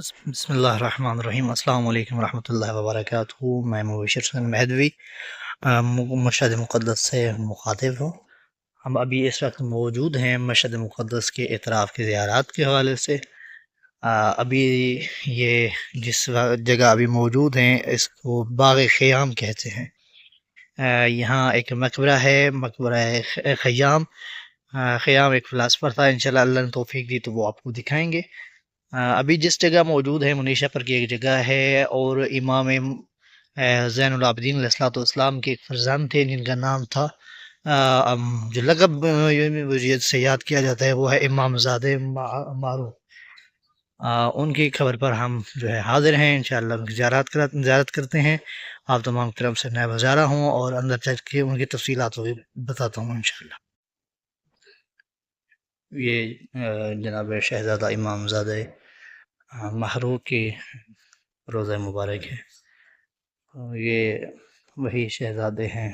بسم اللہ الرحمن الرحیم. السلام علیکم ورحمۃ اللہ وبرکاتہ. میں مبشر حسین مہدوی. مشہد مقدس سے مخاطب ہوں. ہم ابھی اس وقت موجود ہیں مشہد مقدس کے اعتراف کے زیارات کے حوالے سے. ابھی یہ جس جگہ ابھی موجود ہیں، اس کو باغ خیام کہتے ہیں. یہاں ایک مقبرہ ہے، مقبرہ خیام. خیام ایک فلاسفر تھا. انشاءاللہ اللہ نے توفیق دی تو وہ آپ کو دکھائیں گے. ابھی جس جگہ موجود ہے منیشا پر کی ایک جگہ ہے اور امام زین العابدین علیہ السلاۃ والسلام کے ایک فرزند تھے جن کا نام تھا جو لقب یعنی سے یاد کیا جاتا ہے، وہ ہے امام زاد مارو۔ ان کی خبر پر ہم جو ہے حاضر ہیں، انشاءاللہ ان کی زیارت زیارت کرتے ہیں۔ آپ تمام طرف سے نئے بازارہ ہوں اور اندر چل کے ان کی تفصیلات بتاتا ہوں، انشاءاللہ۔ یہ جناب شہزادہ امام زادہ محرو کی روزہ مبارک ہے۔ یہ وہی شہزادے ہیں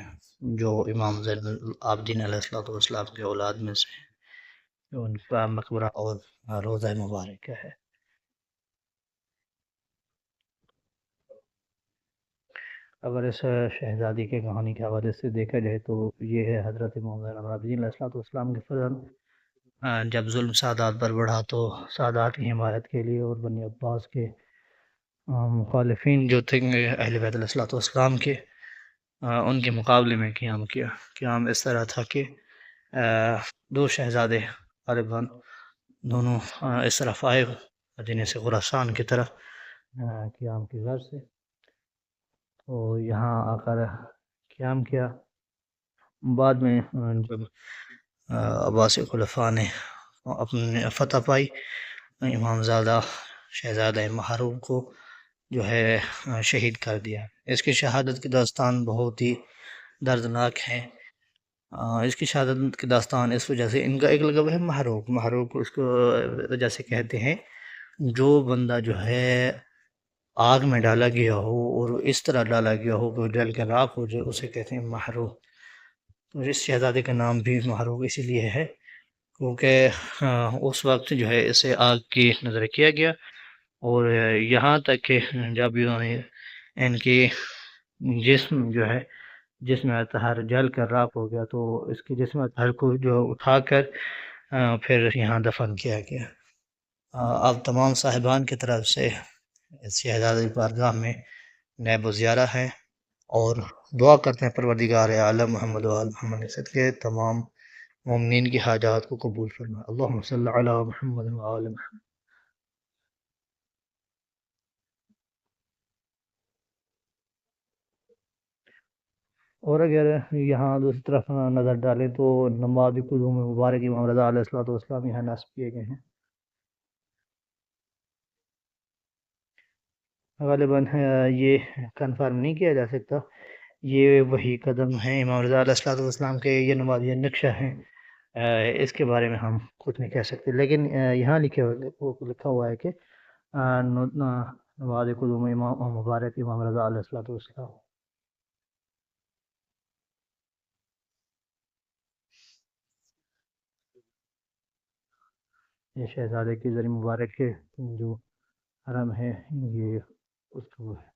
جو امام زین العابدین علیہ السلۃ والسلام کے اولاد میں سے جو ان کا مقبرہ اور روزہ مبارک ہے۔ اگر اس شہزادی کے کہانی کے حوالے سے دیکھا جائے تو یہ ہے حضرت امام زین العابدین علیہ السلۃ والسلام کے فرزند جب ظلم سادات پر بڑھا تو سادات کی حمایت کے لیے اور بنی عباس کے مخالفین جو تھے، اہل بیت علیہ والسلام کے ان کے مقابلے میں قیام کیا۔ قیام اس طرح تھا کہ دو شہزادے غالباً دونوں اس طرف آئے مدینہ سے خراسان کی طرف قیام کی غرض سے۔ تو یہاں آ کر قیام کیا۔ بعد میں جب عباس خلفاء نے اپنے فتح پائی۔ امام زادہ شہزادہ محروم کو جو ہے، شہید کر دیا۔ اس کی شہادت کی داستان بہت ہی دردناک ہے۔ اس کی شہادت کی داستان اس وجہ سے، ان کا ایک لگب ہے محروق۔ محروق اس کو وجہ سے کہتے ہیں، جو بندہ جو ہے آگ میں ڈالا گیا ہو اور اس طرح ڈالا گیا ہو کہ ڈل کے راک ہو جائے، اسے کہتے ہیں محروق۔ اس شہزادے کا نام بھی معروف اسی لیے ہے۔ کیونکہ اس وقت جو ہے اسے آگ کی نظر کیا گیا۔ اور یہاں تک کہ جب انہوں نے ان کی جسم جو ہے، جسم اطہر جل کر راپ ہو گیا، تو اس کی جسم اطہر کو جو اٹھا کر پھر یہاں دفن کیا گیا۔ اب تمام صاحبان کی طرف سے اس شہزادی بارگاہ میں نیب و زیارہ ہے۔ اور دعا کرتے ہیں پروردگار عالم محمد وآل محمد صد کے تمام مومنین کی حاجات کو قبول فرما اللہم صلی علی محمد وآل محمد۔ اور اگر یہاں دوسری طرف نظر ڈالیں تو نماز قدوم مبارک امام رضا علیہ السلام یہاں نصب کیے گئے ہیں۔ غالباً یہ کنفرم نہیں کیا جا سکتا۔ یہ وہی قدم ہیں امام رضا علیہ السلام والسلام کے، یہ نماز، یہ نقشہ ہیں۔ اس کے بارے میں ہم کچھ نہیں کہہ سکتے۔ لیکن یہاں لکھے لکھا ہوا ہے کہ نماز قدوم امام، مبارک امام رضا علیہ السلام والسلام۔ یہ شہزادے کی ذریعہ مبارک کے جو حرم ہے یہ اس کو ہے